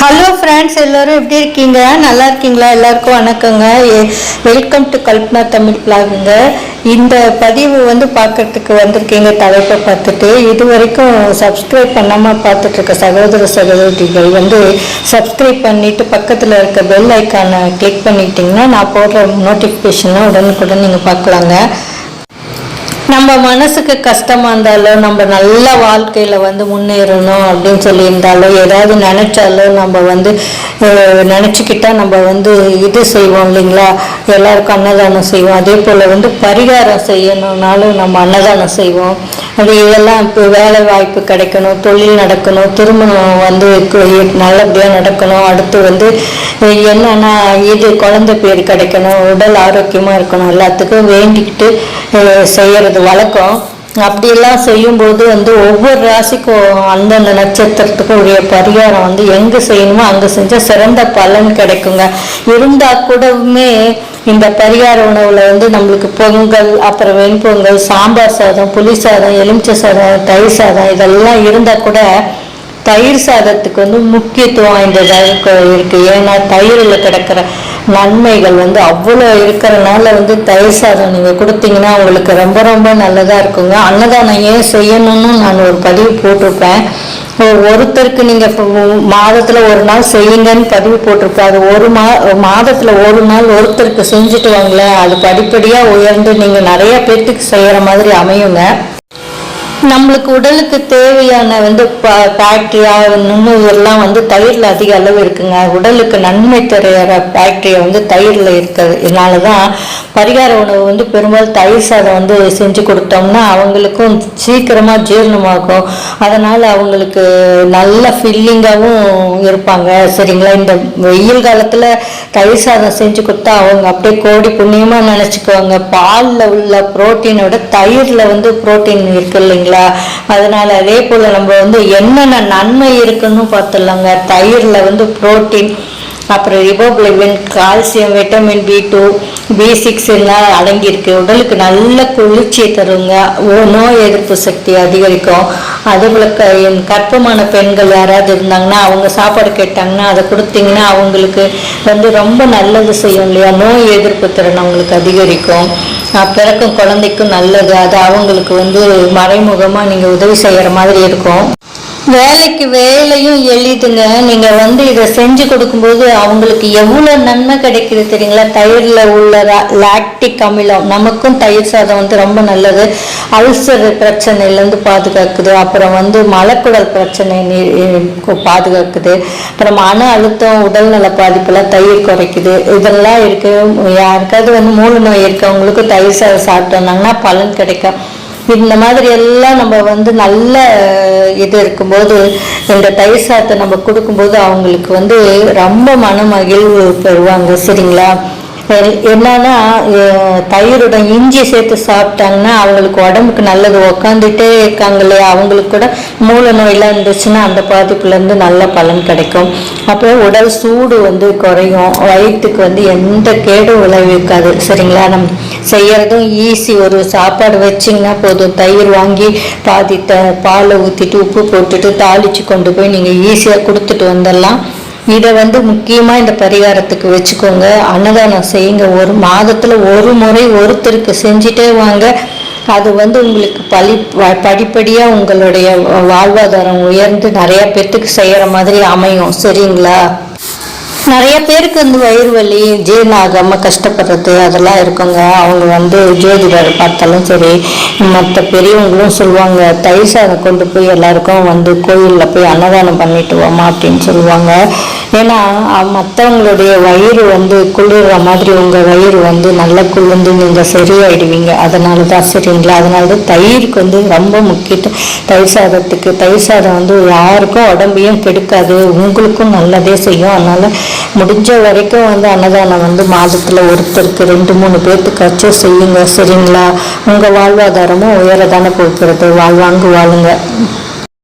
Hello friends எல்லாரும் எப்படி இருக்கீங்க? நல்லா இருக்கீங்களா? எல்லாருக்கும் வணக்கங்க. வெல்கம் டு கல்பனா தமிழ் பிளாகுங்க இந்த பதிவு வந்து பார்க்கறதுக்கு வந்திருக்கீங்க தலைப்பை பார்த்துட்டு. இது வரைக்கும் சப்ஸ்கிரைப் பண்ணாமல் பார்த்துட்ருக்க சகோதர சகோதரிகள் வந்து சப்ஸ்கிரைப் பண்ணிவிட்டு பக்கத்தில் இருக்க பெல் ஐக்கானை கிளிக் பண்ணிட்டீங்கன்னா நான் போடுற நோட்டிஃபிகேஷனை உடனுக்குடன் நீங்கள் பார்க்கலாங்க. நம்ம மனசுக்கு கஷ்டமாக இருந்தாலோ நம்ம நல்ல வாழ்க்கையில் வந்து முன்னேறணும் அப்படின்னு சொல்லியிருந்தாலோ ஏதாவது நினச்சாலோ நம்ம வந்து நினச்சிக்கிட்டால் நம்ம வந்து இது செய்வோம் இல்லைங்களா? எல்லாருக்கும் அன்னதானம் செய்வோம். அதே போல் வந்து பரிகாரம் செய்யணும்னாலும் நம்ம அன்னதானம் செய்வோம். அது இதெல்லாம் இப்போ வேலை வாய்ப்பு கிடைக்கணும் தொழில் நடக்கணும் திருமணம் வந்து நல்லபடியாக நடக்கணும். அடுத்து வந்து என்னன்னா இது குழந்தை பேர் கிடைக்கணும் உடல் ஆரோக்கியமாக இருக்கணும் எல்லாத்துக்கும் வேண்டிக்கிட்டு செய்கிறது செய்யறது வழக்கம். அப்படியெல்லாம் செய்யும்போது வந்து ஒவ்வொரு ராசிக்கும் அந்தந்த நட்சத்திரத்துக்கும் உரிய பரிகாரம் வந்து எங்கே செய்யணுமோ அங்கே செஞ்சால் சிறந்த பலன் கிடைக்குங்க. இருந்தால் கூடவுமே இந்த பரிகார உணவில் வந்து நம்மளுக்கு பொங்கல் அப்புறம் வெண்பொங்கல் சாம்பார் சாதம் புளி சாதம் எலுமிச்சை சாதம் தயிர் சாதம் இதெல்லாம் இருந்தால் கூட தயிர் சாதத்துக்கு வந்து முக்கியத்துவம் வாய்ந்ததாக இருக்கு- ஏன்னா தயிரில் கிடக்கிற நன்மைகள் வந்து அவ்வளோ இருக்கிறனால வந்து தயிர் சாதம் நீங்கள் கொடுத்தீங்கன்னா உங்களுக்கு ரொம்ப ரொம்ப நல்லதாக இருக்குங்க. அன்னதானம் ஏன் செய்யணும்னு நான் ஒரு பதிவு போட்டிருப்பேன். ஒருத்தருக்கு நீங்கள் மாதத்தில் ஒரு நாள் செய்யுங்கன்னு பதிவு போட்டிருப்பேன். அது ஒரு மா மாதத்தில் ஒரு நாள் ஒருத்தருக்கு செஞ்சுட்டு வாங்களேன். அது படிப்படியாக உயர்ந்து நீங்கள் நிறைய பேர்த்துக்கு செய்கிற மாதிரி அமையுங்க. நம்மளுக்கு உடலுக்கு தேவையான வந்து பேக்டீரியா நுண்ணுயிரெல்லாம் வந்து தயிரில் அதிக அளவு இருக்குங்க. உடலுக்கு நன்மை தருகிற பேக்டீரியா வந்து தயிரில் இருக்கிறது இதனால தான் பரிகார உணவு வந்து பெரும்பாலும் தயிர் சாதம் வந்து செஞ்சு கொடுத்தோம்னா அவங்களுக்கும் சீக்கிரமாக ஜீரணமாகும். அதனால் அவங்களுக்கு நல்ல ஃபில்லிங்காகவும் இருப்பாங்க. சரிங்களா? இந்த வெயில் காலத்தில் தயிர் சாதம் செஞ்சு கொடுத்தா அவங்க அப்படியே கோடி புண்ணியமாக நினச்சிக்குவாங்க. பாலில் உள்ள புரோட்டீனை விட தயிரில் வந்து புரோட்டீன் இருக்கு இல்லைங்களா? அதனால அதே போல் நம்ம வந்து என்னென்ன நன்மை இருக்குன்னு பார்த்துடலாங்க. தயிரில் வந்து புரோட்டீன் அப்புறம் riboflavin calcium vitamin B two B six எல்லாம் அடங்கியிருக்கு. உடலுக்கு நல்ல குளிர்ச்சியை தருங்க. ஓ- நோய் எதிர்ப்பு சக்தி அதிகரிக்கும். அதுபோல் க என் கற்பமான பெண்கள் யாராவது இருந்தாங்கன்னா அவங்க சாப்பாடு கேட்டாங்கன்னா அதை கொடுத்தீங்கன்னா அவங்களுக்கு வந்து ரொம்ப நல்லது செய்யும் இல்லையா? நோய் எதிர்ப்பு திறன் அவங்களுக்கு அதிகரிக்கும். பிறக்கும் குழந்தைக்கும் நல்லது. அது அவங்களுக்கு வந்து மறைமுகமாக நீங்கள் உதவி செய்கிற மாதிரி இருக்கும். வேலைக்கு வேலையும் எளிதுங்க நீங்க வந்து இதை செஞ்சு கொடுக்கும்போது அவங்களுக்கு எவ்வளவு நன்மை கிடைக்குது தெரியுங்களா? தயிர்ல உள்ள லாக்டிக் அமிலம். நமக்கும் தயிர் சாதம் வந்து ரொம்ப நல்லது. அல்சர் பிரச்சனையில இருந்து பாதுகாக்குது. அப்புறம் வந்து மலக்குடல் பிரச்சனை நீ- பாதுகாக்குது. அப்புறம் மன அழுத்தம் உடல்நல பாதிப்பெல்லாம் தயிர் குறைக்குது. இதெல்லாம் இருக்கு யாருக்காவது வந்து மூல நோய் இருக்கவங்களுக்கு தயிர் சாதம் சாப்பிட்டு வந்தாங்கன்னா பலன் கிடைக்கும். இந்த மாதிரி எல்லாம் நம்ம வந்து நல்ல இது இருக்கும்போது இந்த தயிர் சாத்தை நம்ம கொடுக்கும்போது அவங்களுக்கு வந்து ரொம்ப மன மகிழ்வு பெறுவாங்க சரிங்களா? என்னன்னா தயிருடன் இஞ்சி சேர்த்து சாப்பிட்டாங்கன்னா அவங்களுக்கு உடம்புக்கு நல்லது. உக்காந்துட்டே இருக்காங்க இல்லையா அவங்களுக்கு கூட மூல நோயெல்லாம் இருந்துச்சுன்னா அந்த பாதிப்புலேருந்து நல்ல பலன் கிடைக்கும். அப்புறம் உடல் சூடு வந்து குறையும். வயிற்றுக்கு வந்து எந்த கேடும் விளைவிக்காது சரிங்களா? நம்ம செய்யறதும் ஈஸி ஒரு சாப்பாடு வச்சிங்கன்னா போதும். தயிர் வாங்கி பாதி த பாலை ஊற்றிட்டு உப்பு போட்டுட்டு தாளித்து கொண்டு போய் நீங்கள் ஈஸியாக கொடுத்துட்டு வந்துடலாம். இதை வந்து முக்கியமாக இந்த பரிகாரத்துக்கு வச்சுக்கோங்க. அன்னதானம் செய்யுங்க. ஒரு மாதத்தில் ஒரு முறை ஒருத்தருக்கு செஞ்சுட்டே வாங்க. அது வந்து உங்களுக்கு பழி படிப்படியாக படிப்படியா உங்களுடைய வாழ்வாதாரம் உயர்ந்து நிறைய பேர்த்துக்கு செய்யற மாதிரி அமையும். சரிங்களா? நிறைய பேருக்கு வந்து வயிறு வலி ஜீரணம் கஷ்டப்படுறது அதெல்லாம் இருக்குங்க. அவங்க வந்து ஜோதிடர் பார்த்தாலும் சரி மற்ற பெரியவங்களும் சொல்லுவாங்க தயிர் சாதம் கொண்டு போய் எல்லாருக்கும் வந்து கோயிலில் போய் அன்னதானம் பண்ணிட்டு வாமா அப்படின்னு சொல்லுவாங்க. ஏன்னா மற்றவங்களுடைய வயிறு வந்து குளிர்ற மாதிரி உங்கள் வயிறு வந்து நல்லா குளிர்ந்து நீங்கள் சரியாயிடுவீங்க. அதனால தான் சரிங்களா? அதனால தான் தயிருக்கு வந்து ரொம்ப முக்கியத்துவம். தயிர் சாதத்துக்கு தயிர் சாதம் வந்து யாருக்கும் உடம்பையும் கெடுக்காது. உங்களுக்கும் நல்லதே செய்யும். அதனால் முடிஞ்ச வரைக்கும் வந்து அன்னதானம் வந்து மாதத்தில் ஒருத்தருக்கு ரெண்டு மூணு பேர்த்துக்காச்சும் செய்யுங்க. சரிங்களா? உங்கள் வாழ்வாதாரமும் உயர தானே போகிறது வாழ்வாங்கு வாழுங்க.